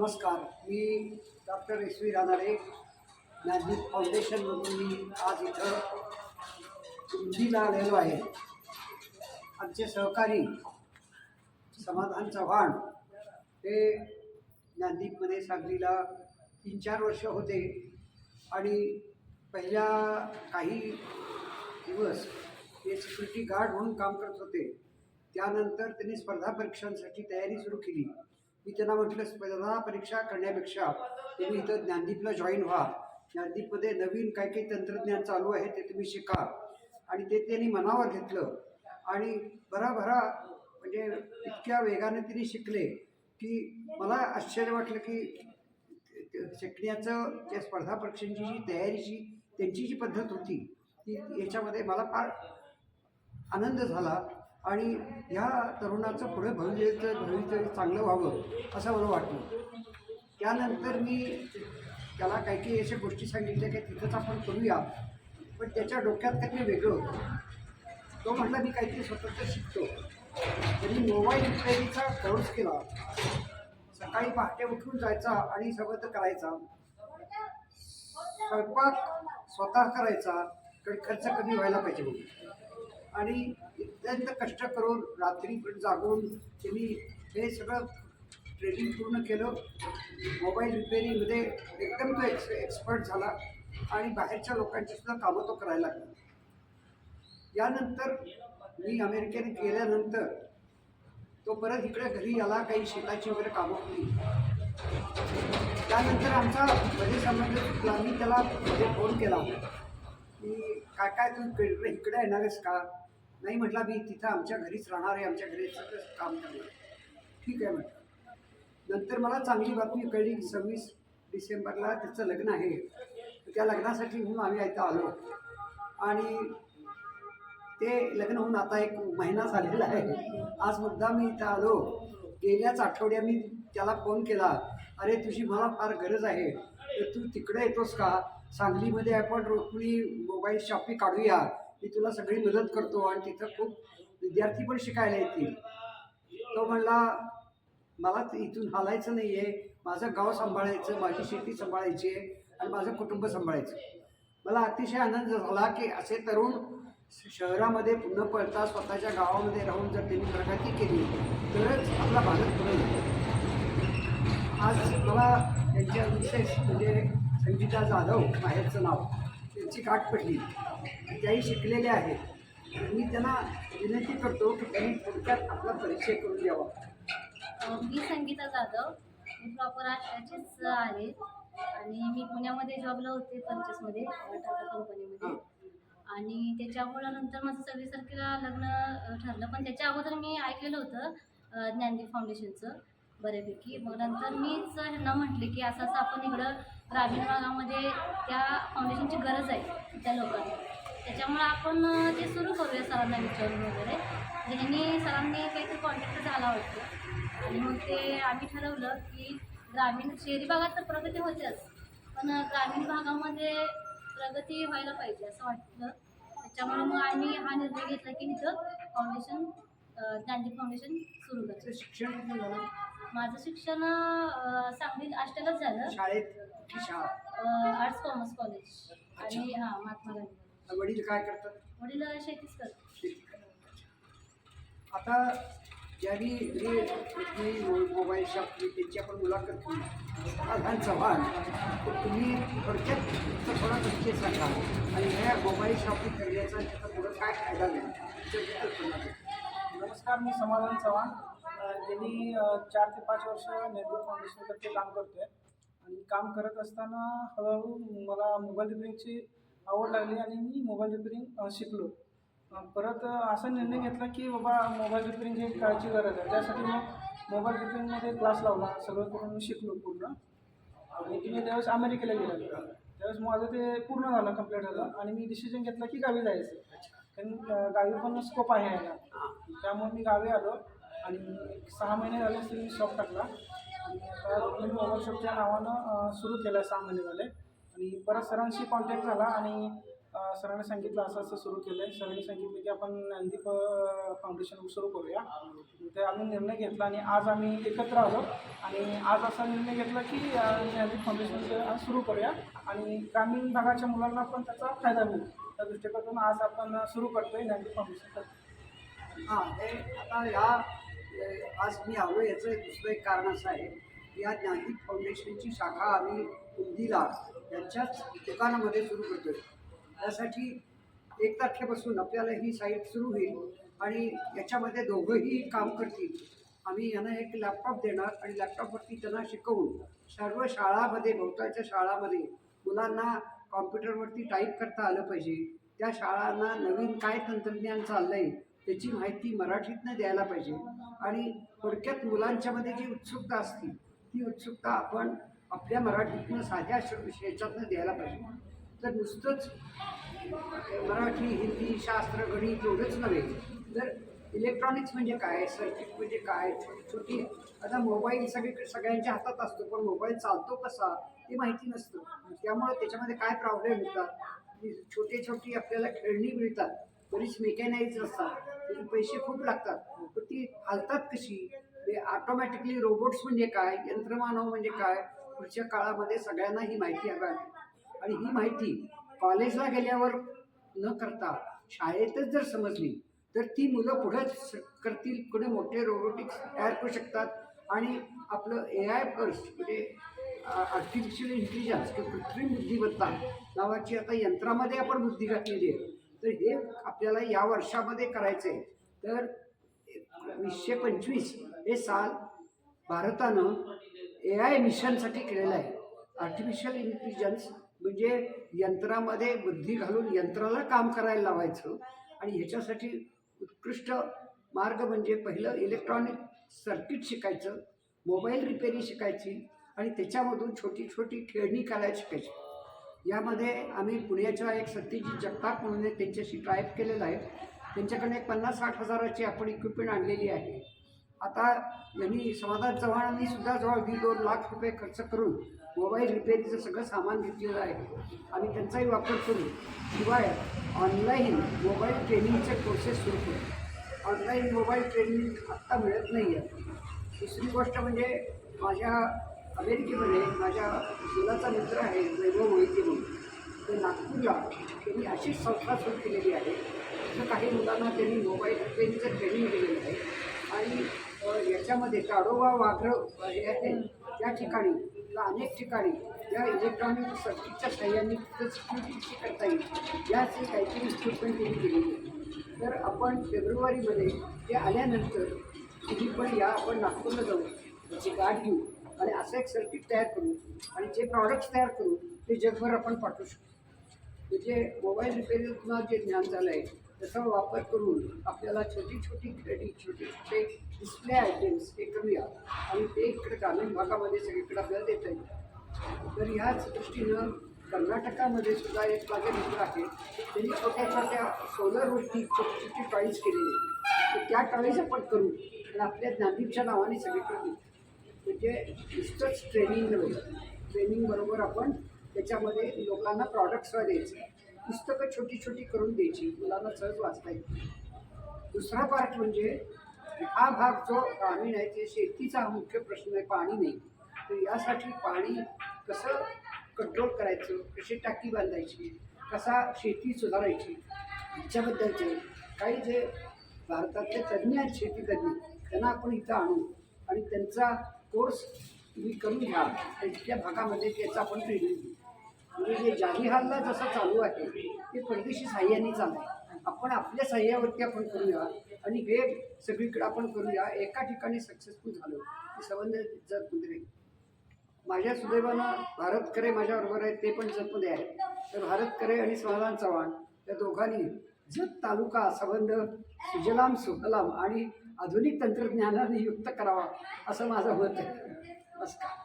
नमस्कार मी doctor S V Ranade magic फाउंडेशनमधून मी आज इथं कुंडीला आलेलो आहे. आमचे सहकारी समाधान चव्हाण हे ज्ञानदीपमध्ये सांगलीला तीन चार वर्ष होते आणि पहिल्या काही दिवस ते सिक्युरिटी गार्ड म्हणून काम करत होते. त्यानंतर त्यांनी स्पर्धा परीक्षांसाठी तयारी सुरू केली. मी त्यांना म्हटलं स्पर्धा परीक्षा करण्यापेक्षा तुम्ही इथं ज्ञानदीपला जॉईन व्हा. ज्ञानदीपमध्ये नवीन काही काही तंत्रज्ञान चालू आहे ते तुम्ही शिका. आणि ते त्यांनी मनावर घेतलं. आणि भराभरा म्हणजे इतक्या वेगाने त्यांनी शिकले की मला आश्चर्य वाटलं की शिकण्याचं त्या स्पर्धा परीक्षांची जी तयारीची त्यांची जी पद्धत होती ती याच्यामध्ये मला फार आनंद झाला. आणि ह्या तरुणाचं पुढे भविष्य भविष्य चांगलं व्हावं असं मला वाटलं त्यानंतर मी त्याला काही काही अशा गोष्टी सांगितल्या की तिथंच आपण करूया. पण त्याच्या डोक्यात काहीतरी वेगळं होतं. तो म्हटला मी काहीतरी स्वतंत्र शिकतो. त्यांनी मोबाईल रिपेअरिंगचा कोर्स केला. सकाळी पहाटे उठून जायचा आणि सगळं करायचा. स्वयंपाक स्वतः करायचा कारण खर्च कमी व्हायला पाहिजे म्हणून. आणि अत्यंत कष्ट करून रात्री पण जागून त्यांनी हे सगळं ट्रेनिंग पूर्ण केलं. मोबाईल रिपेअरिंगमध्ये एकदम तो एक्स एक्सपर्ट झाला आणि बाहेरच्या लोकांची सुद्धा कामं तो करायला लागला. यानंतर मी अमेरिकेने गेल्यानंतर तो परत इकडे घरी आला काही शेताची वगैरे कामं होती त्यानंतर आमचा मध्ये संबंध सुटला मी त्याला म्हणजे फोन केला. की काय काय तू इकडे इकडे येणार आहेस का? नाही म्हटला मी तिथं आमच्या घरीच राहणार आहे आमच्या घरी काम करणार ठीक आहे म्हटलं. नंतर मला चांगली बातमी कळली की सव्वीस डिसेंबरला त्याचं लग्न आहे. त्या लग्नासाठी म्हणून आम्ही इथं आलो. आणि ते लग्न होऊन आता एक महिना झालेला आहे. आज मुद्दा मी इथं आलो. गेल्याच आठवड्या मी त्याला फोन केला. अरे तुझी मला फार गरज आहे. तर तू तिकडे येतोस का? सांगलीमध्ये आपण रोखली मोबाईल शॉपी काढूया मी तुला सगळी मदत करतो आणि तिथं खूप विद्यार्थी पण शिकायला येतील. तो म्हणला मला इथून हालायचं नाही आहे माझं गाव सांभाळायचं माझी शेती सांभाळायची आहे आणि माझं कुटुंब सांभाळायचं. मला अतिशय आनंद झाला की असे तरुण श- शहरामध्ये पुन्हा पळता स्वतःच्या गावामध्ये राहून जर त्यांनी प्रगती केली तरच आपला भारत पुढे आज मला त्यांच्या विशेष म्हणजे संगीता जाधव माहेरचं नाव. त्यांची गाठ पडली. त्याही शिकलेल्या आहेत. मी त्यांना विनंती करतो की त्यांनी थोडक्यात आपला परिचय करून द्यावा. मी संगीता जाधव. मी प्रॉपर आष्टाचीच आहे. आणि मी पुण्यामध्ये जॉबला होते पर्चेसमध्ये टाटा कंपनीमध्ये आणि त्याच्यामुळं नंतर माझं सव्वीस तारखेला लग्न ठरलं. पण त्याच्या अगोदर मी ऐकलेलं होतं ज्ञानदेव फाउंडेशनचं बऱ्यापैकी. मग नंतर मीच ह्यांना म्हटले की असं असं आपण इकडं ग्रामीण भागामध्ये त्या फाउंडेशनची गरज आहे त्या लोकांना. त्याच्यामुळं आपण ते सुरू करूया सरांना विचारून वगैरे. तर ह्यांनी सरांनी काहीतरी कॉन्टॅक्ट झाला वाटतो. आणि मग ते आम्ही ठरवलं की ग्रामीण शहरी भागात तर प्रगती होतेच. पण ग्रामीण भागामध्ये प्रगती व्हायला पाहिजे असं वाटलं त्याच्यामुळे मग आम्ही हा निर्णय घेतला की इथं फाउंडेशन गांधी फाउंडेशन सुरू त्याचं करायचं शिक्षण माझं शिक्षण सांगलीत आष्टेलाच झालं. शाळेत आर्ट्स कॉमर्स कॉलेज आणि हां महात्मा गांधी वडील काय करतात? वडील शेतीच करतात. आता ज्यांनी हे मो- मोबाईल शॉप त्यांची आपण मुलाखत केली प्रधान चव्हाण तर तुम्ही थोडक्यात थोडा परिचय सांगा. आणि ह्या मोबाईल शॉपिंग करण्याचा त्याचा पुढं काय फायदा सांगा. नमस्कार मी समाधान चव्हाण. गेली चार ते पाच वर्ष नेहरू फाउंडेशनतर्फे काम करतोय. आणि काम करत असताना हळूहळू मला मोबाईल रिपेरिंगची आवड लागली आणि मी मोबाईल रिपेरिंग शिकलो. परत असा निर्णय घेतला की बाबा मोबाईल रिपेरिंग ही काळाची गरज आहे. त्यासाठी मग मोबाईल रिपेरिंगमध्ये क्लास लावला. सगळं करून मी शिकलो पूर्ण. आणि मी त्यावेळेस अमेरिकेला गेलो. त्यावेळेस माझं ते पूर्ण झालं कंप्लीट झालं. आणि मी डिसिजन घेतला की गावी जायचं. कारण गावी पण स्कोप आहे याला त्यामुळे मी गावी आलो. आणि सहा महिने झाले असतील मी शॉप टाकला. आणि मी मोबाईल शॉपच्या नावानं सुरू केलं सहा महिने झाले. आणि परत सरांशी कॉन्टॅक्ट झाला आणि सरांनी सांगितलं असं असं सुरू केलं आहे सरांनी सांगितलं की आपण ज्ञानदीप फाउंडेशन सुरू करूया. ते आम्ही निर्णय घेतला आणि आज आम्ही एकत्र आलो आणि आज असा निर्णय घेतला की ज्ञानदीप फाउंडेशन सुरू करूया. आणि ग्रामीण भागाच्या मुलांना पण त्याचा फायदा मिळेल त्या दृष्टिकोनातून आज आपण सुरू करतो आहे ज्ञानदीप फाउंडेशन हां ते आता या आज मी आलो याचं दुसरं एक कारण असं आहे की या ज्ञानदीप फाउंडेशनची शाखा आम्ही कुंदीला यांच्याच दुकानामध्ये सुरू करतोय. त्यासाठी एक तारखेपासून आपल्याला ही साईट सुरू होईल आणि याच्यामध्ये दोघंही काम करतील. आम्ही यांना एक लॅपटॉप देणार आणि लॅपटॉपवरती त्यांना शिकवून सर्व शाळामध्ये भोवताळच्या शाळामध्ये मुलांना कॉम्प्युटरवरती टाईप करता आलं पाहिजे. त्या शाळांना नवीन काय तंत्रज्ञान चाललं आहे त्याची माहिती मराठीतनं द्यायला पाहिजे. आणि थोडक्यात मुलांच्यामध्ये जी उत्सुकता असती ती उत्सुकता आपण आपल्या मराठीतनं साध्या ह्याच्यातनं द्यायला पाहिजे. तर नुसतंच मराठी हिंदी शास्त्र गणित एवढंच नव्हे तर इलेक्ट्रॉनिक्स म्हणजे काय सर्किट म्हणजे काय छोटी छोटी आता मोबाईल सगळीकडे सगळ्यांच्या हातात असतो पण मोबाईल चालतो कसा ते माहिती नसतं. त्यामुळे त्याच्यामध्ये काय प्रॉब्लेम होतात छोटे छोटी आपल्याला खेळणी मिळतात. बरीच मेकॅनाइज असतात. त्याचे पैसे खूप लागतात. पण ती हालतात कशी? ऑटोमॅटिकली रोबोट्स म्हणजे काय? यंत्रमानव म्हणजे काय? पुढच्या काळामध्ये सगळ्यांना ही माहिती हवी आहे. आणि ही माहिती कॉलेजला गेल्यावर न करता शाळेतच जर समजली तर ती मुलं पुढंच करतील. पुढे मोठे रोबोटिक्स तयार करू शकतात. आणि आपलं ए आय फर्स्ट म्हणजे आर्टिफिशियल इंटेलिजन्स किंवा कृत्रिम बुद्धिमत्ता नावाची आता यंत्रामध्ये आपण बुद्धी घातलेली आहे. तर हे आपल्याला या वर्षामध्ये करायचं आहे तर वीसशे पंचवीस हे साल भारतानं ए आय मिशनसाठी केलेलं आहे. आर्टिफिशियल इंटेलिजन्स म्हणजे यंत्रामध्ये बुद्धी घालून यंत्राला काम करायला लावायचं आणि ह्याच्यासाठी उत्कृष्ट मार्ग म्हणजे पहिलं इलेक्ट्रॉनिक सर्किट शिकायचं मोबाईल रिपेरी शिकायची आणि त्याच्यामधून छोटी छोटी खेळणी करायला शिकायची. यामध्ये आम्ही पुण्याच्या एक सत्यजित जगताप म्हणून त्यांच्याशी ट्राईप केलेलं आहे. त्यांच्याकडे एक पन्नास साठ हजाराची आपण इक्विपमेंट आणलेली आहे. आता यांनी समाधान चव्हाणांनी सुद्धा जवळ दीड दोन लाख रुपये खर्च करून मोबाईल रिपेअरिंगचं सगळं सामान घेतलेलं आहे. आम्ही त्यांचाही वापर करू शिवाय ऑनलाईन मोबाईल ट्रेनिंगचे कोर्सेस सुरू करू ऑनलाईन मोबाईल ट्रेनिंग आत्ता मिळत नाही आहे दुसरी गोष्ट म्हणजे माझ्या अमेरिकेमध्ये माझ्या मुलाचा मित्र आहे वैभव मोहिते म्हणून. तर नागपूरला त्यांनी अशीच संस्था सुरू केलेली आहे. तिथं काही मुलांना त्यांनी मोबाईल रिपेअरिंगचं ट्रेनिंग दिलेलं आहे. आणि याच्यामध्ये ताडोबा वाघ्र हे आहे. त्या ठिकाणी किंवा अनेक ठिकाणी या इलेक्ट्रॉनिक सर्किटच्या सहाय्याने सिक्युरिटी कशी करता येईल. याची काहीतरी इक्विपमेंट त्यांनी दिलेली आहे. तर आपण फेब्रुवारीमध्ये ते आल्यानंतर तुम्ही पण या आपण नागपूरला जाऊ त्याची गाठ घेऊ. आणि असं एक सर्किट तयार करू आणि जे प्रॉडक्ट्स तयार करू ते जगभर आपण पाठवू शकतो. म्हणजे मोबाईल रिपेअरिंग जे ज्ञान झालं आहे त्याचा वापर करून आपल्याला छोटी छोटी खेळणी छोटे छोटे डिस्प्ले आयटम्स हे करूया. आणि ते इकडे ग्रामीण भागामध्ये सगळीकडे आपल्याला देता येईल. तर ह्याच दृष्टीनं कर्नाटकामध्ये सुद्धा एक माझे मित्र आहे त्यांनी छोट्या छोट्या सोलर गोष्टी छोटी छोटी टॉईज केलेली तर त्या टॉईज आपण करू आणि आपल्या ज्ञानीच्या नावाने सगळीकडे म्हणजे नुसतंच ट्रेनिंग नव्हे ट्रेनिंगबरोबर आपण त्याच्यामध्ये लोकांना प्रॉडक्ट्सला द्यायचे. पुस्तकं छोटी छोटी करून द्यायची. मुलांना सहज वाचता येईल दुसरा पार्ट म्हणजे हा भाग जो ग्रामीण आहे ते शेतीचा हा मुख्य प्रश्न आहे पाणी नाही. तर यासाठी पाणी कसं कंट्रोल करायचं? कशी टाकी बांधायची? कसा शेती सुधारायची? याच्याबद्दलचे काही जे भारतातले तज्ज्ञ आहेत शेतीतज्ञ त्यांना आपण इथं आणू. आणि त्यांचा कोर्स तुम्ही करून घ्या इतक्या भागामध्ये त्याचा आपण ट्रेनिंग देऊ म्हणजे जे जाहिहालला जसं चालू आहे ते परदेशी साह्याने चालू आहे. आपण आपल्या साह्यावरती आपण करूया आणि हे सगळीकडे आपण करूया. एका ठिकाणी सक्सेसफुल झालो. ते संबंध जर राहील माझ्या सुदैवानं भारत करे माझ्याबरोबर आहेत ते पण जपमध्ये आहेत तर भारत करे आणि समाधान चव्हाण या दोघांनी जत तालुका संबंध सुजलाम सुफलाम आणि आधुनिक तंत्रज्ञानाने युक्त करावा असं माझं मत आहे. नमस्कार.